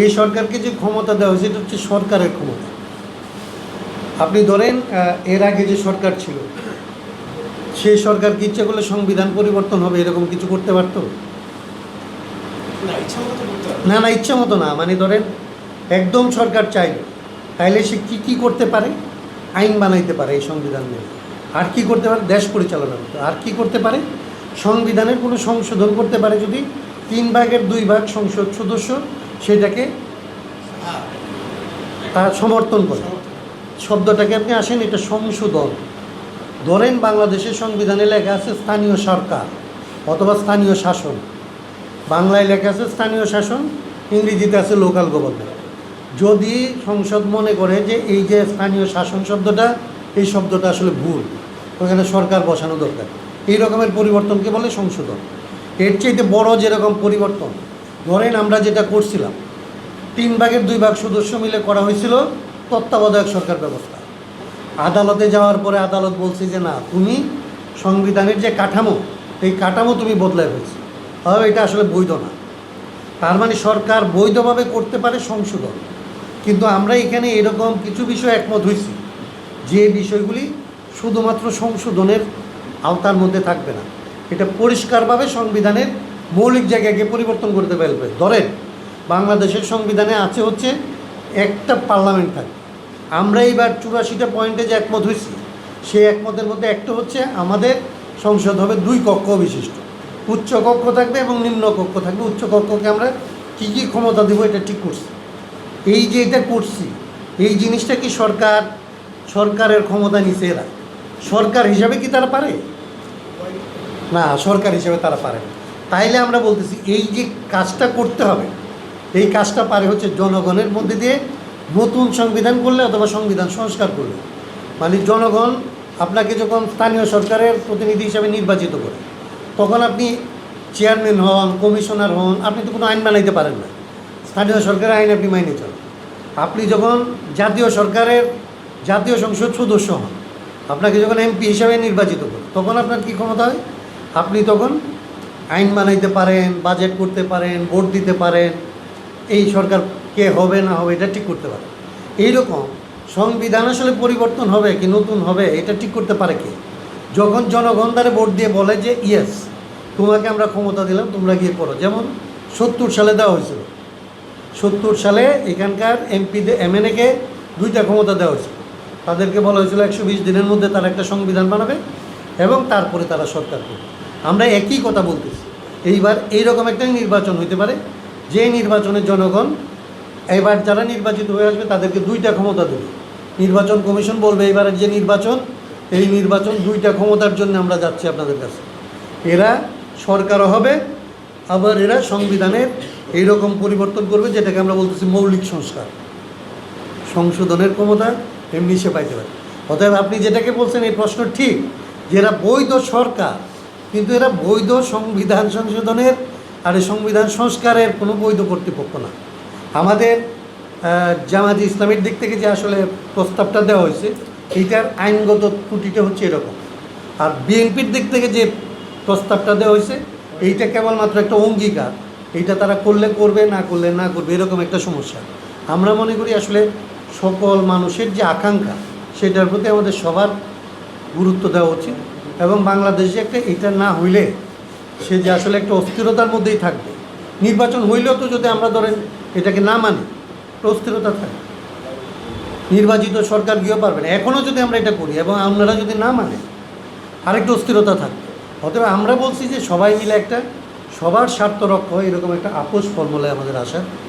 এই সরকারকে যে ক্ষমতা দেওয়া হয়েছে এটা হচ্ছে সরকারের ক্ষমতা। আপনি ধরেন এর আগে যে সরকার ছিল সেই সরকার কি ইচ্ছে করলে সংবিধান পরিবর্তন হবে এরকম কিছু করতে পারতো? না না ইচ্ছে মতো না। মানে ধরেন একদম সরকার চাইল তাইলে সে কী কী করতে পারে? আইন বানাইতে পারে এই সংবিধান নিয়ে। আর কি করতে পারে? দেশ পরিচালনা করতে আর কি করতে পারে? সংবিধানের কোনো সংশোধন করতে পারে যদি তিন ভাগের দুই ভাগ সংসদ সদস্য সেটাকে তার সমর্থন করে। শব্দটাকে আপনি আসেন, এটা সংশোধন। ধরেন বাংলাদেশের সংবিধানে লেখা আছে স্থানীয় সরকার অথবা স্থানীয় শাসন। বাংলায় লেখা আছে স্থানীয় শাসন, ইংরেজিতে আছে লোকাল গভর্নমেন্ট যদি সংসদ মনে করে যে এই যে স্থানীয় শাসন শব্দটা, এই শব্দটা আসলে ভুল, ওখানে সরকার বসানো দরকার। এই রকমের পরিবর্তনকে বলে সংশোধন। এর চাইতে বড় যেরকম পরিবর্তন ধরেন আমরা যেটা করছিলাম, তিন ভাগের দুই ভাগ সদস্য মিলে করা হয়েছিল তত্ত্বাবধায়ক সরকার ব্যবস্থা। আদালতে যাওয়ার পরে আদালত বলছে যে, না, তুমি সংবিধানের যে কাঠামো, এই কাঠামো তুমি বদলে ফেলছো। তবে এটা আসলে বৈধ না। তার মানে সরকার বৈধভাবে করতে পারে সংশোধন। কিন্তু আমরা এখানে এরকম কিছু বিষয় একমত হয়েছি, যে বিষয়গুলি শুধুমাত্র সংশোধনের আওতার মধ্যে থাকবে না। এটা পরিষ্কারভাবে সংবিধানের মৌলিক জায়গাকে পরিবর্তন করতে পারবে ধরেন, বাংলাদেশের সংবিধানে আছে হচ্ছে একটা পার্লামেন্ট থাকে আমরা এইবার চুরাশিটা পয়েন্টে যে একমত হয়েছি, সেই একমতের মধ্যে একটা হচ্ছে আমাদের সংসদ হবে দুই কক্ষ বিশিষ্ট উচ্চ কক্ষ থাকবে এবং নিম্ন কক্ষ থাকবে। উচ্চ কক্ষকে আমরা কী কী ক্ষমতা দেবো এটা ঠিক করছি। এই যে এটা করছি, এই জিনিসটা কি সরকার, সরকারের ক্ষমতা নিচে এরা সরকার হিসাবে কি তারা পারে? না, সরকার হিসাবে তারা পারে না। তাইলে আমরা বলতেছি, এই যে কাজটা করতে হবে, এই কাজটা পারে হচ্ছে জনগণের মধ্যে দিয়ে নতুন সংবিধান করলে অথবা সংবিধান সংস্কার করলে। মানে জনগণ আপনাকে যখন স্থানীয় সরকারের প্রতিনিধি হিসাবে নির্বাচিত করে, তখন আপনি চেয়ারম্যান হন, কমিশনার হন, আপনি তো কোনো আইন বানাইতে পারেন না। স্থানীয় সরকারের আইন আপনি মাইনে চলেন। আপনি যখন জাতীয় সরকারের জাতীয় সংসদ সদস্য হন, আপনাকে যখন এমপি হিসাবে নির্বাচিত করে, তখন আপনার কী ক্ষমতা হয়? আপনি তখন আইন বানাইতে পারেন, বাজেট করতে পারেন, ভোট দিতে পারেন, এই সরকার কে হবে না হবে এটা ঠিক করতে পারে। এইরকম সংবিধান আসলে পরিবর্তন হবে কি নতুন হবে এটা ঠিক করতে পারে কে? যখন জনগণ দ্বারা ভোট দিয়ে বলে যে, ইয়েস, তোমাকে আমরা ক্ষমতা দিলাম, তোমরা গিয়ে করো যেমন সত্তর সালে দেওয়া হয়েছিল। সত্তর সালে এখানকার এমপিদের, এমএনএকে দুইটা ক্ষমতা দেওয়া হয়েছিল। তাদেরকে বলা হয়েছিল একশো বিশ দিনের মধ্যে তারা একটা সংবিধান বানাবে এবং তারপরে তারা সরকার করবে। আমরা একই কথা বলতেছি। এইবার এইরকম একটা নির্বাচন হইতে পারে, যে নির্বাচনে জনগণ এবার যারা নির্বাচিত হয়ে আসবে তাদেরকে দুইটা ক্ষমতা দেবে। নির্বাচন কমিশন বলবে এবারের যে নির্বাচন, এই নির্বাচন দুইটা ক্ষমতার জন্য আমরা যাচ্ছি আপনাদের কাছে। এরা সরকারও হবে, আবার এরা সংবিধানের এইরকম পরিবর্তন করবে যেটাকে আমরা বলতেছি মৌলিক সংস্কার। সংশোধনের ক্ষমতা এমনি সে পাইতে পারে। অতএব আপনি যেটাকে বলছেন এই প্রশ্ন ঠিক, যে এরা বৈধ সরকার কিন্তু এরা বৈধ সংবিধান সংশোধনের আর সংবিধান সংস্কারের কোনো বৈধ কর্তৃপক্ষ না। আমাদের জামাত ইসলামের দিক থেকে যে আসলে প্রস্তাবটা দেওয়া হয়েছে এইটার আইনগত ত্রুটিটা হচ্ছে এরকম। আর বিএনপির দিক থেকে যে প্রস্তাবটা দেওয়া হয়েছে, এইটা কেবলমাত্র একটা অঙ্গীকার। এইটা তারা করলে করবে, না করলে না করবে, এরকম একটা সমস্যা। আমরা মনে করি আসলে সকল মানুষের যে আকাঙ্ক্ষা, সেটার প্রতি আমাদের সবার গুরুত্ব দেওয়া উচিত। এবং বাংলাদেশে একটা এটা না হইলে সে যে আসলে একটা অস্থিরতার মধ্যেই থাকবে। নির্বাচন হইলেও তো যদি আমরা ধরেন এটাকে না মানি অস্থিরতা থাকবে নির্বাচিত সরকার গিয়েও পারবে না। এখনও যদি আমরা এটা করি এবং আপনারা যদি না মানে আরেকটু অস্থিরতা থাকবে। অতএব আমরা বলছি যে সবাই মিলে একটা সবার স্বার্থ রক্ষা এরকম একটা আপোষ ফর্মুলায় আমাদের আশা